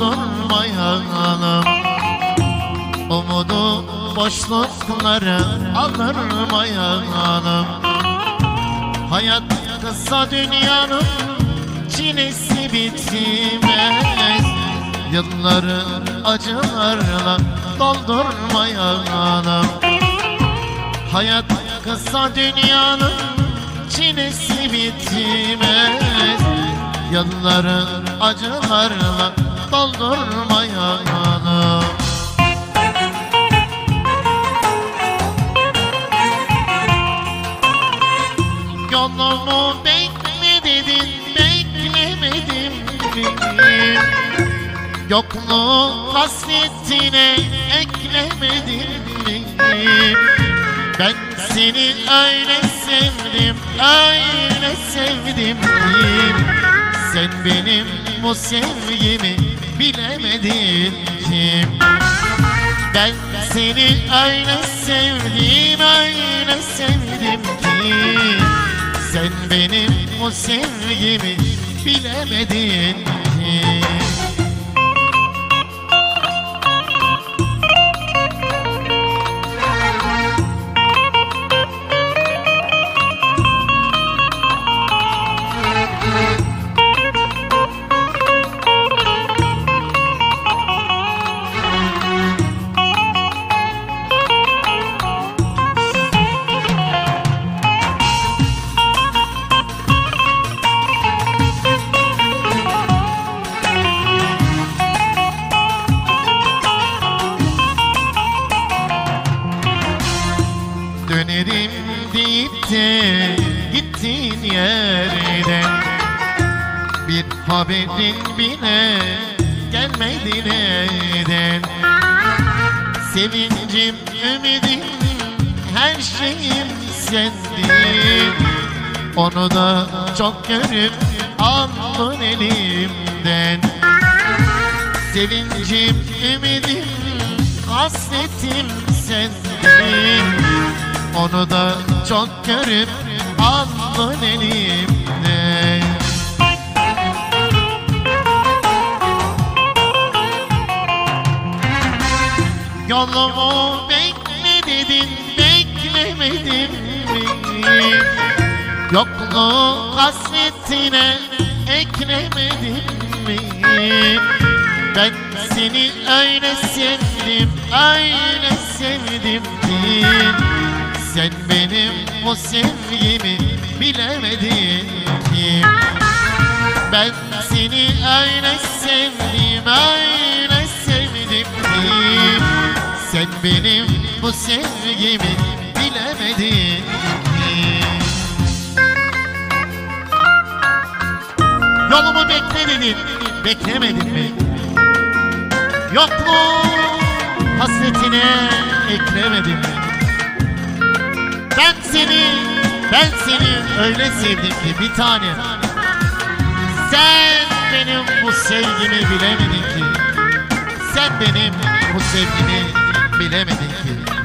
doldurmayalım Umudu boşluklara alırmayalım Hayat kısa dünyanın çilesi bitmez Yılları acılarla doldurmayalım Hayat kısa dünyanın çilesi bitmez Yılları acılarla doldurma yanım Yolumu beklemedim? Yokluğu hasretine eklemedim? Ben seni öyle sevdim, Sen benim bu sevgimi bilemedin ki ben seni öyle sevdim, öyle sevdim ki. Sen benim o sevgimi bilemedin de gittiğin yerden Bir haberin bile gelmedi neden Sevincim, ümidim, her şeyim sendin. Onu da çok görüp aldın elimden. Sevincim, ümidim, hasretim sendin. Onu da çok görüp aldın elimden Yolumu bekle beklemedim mi? Yokluğu hasretine eklemedim mi? Ben seni öyle sevdim, öyle sevdim ki Sen benim o sevgimi bilemedin ki Ben seni öyle sevdim, öyle sevdim ki Sen benim bu sevgimi bilemedin ki Yolumu bekle dedin, beklemedin mi? Yokluğu hasretine eklemedin mi? Ben seni, ben seni öyle sevdim ki bir tane Sen benim bu sevgimi bilemedin ki. Sen benim bu sevgimi bilemedin ki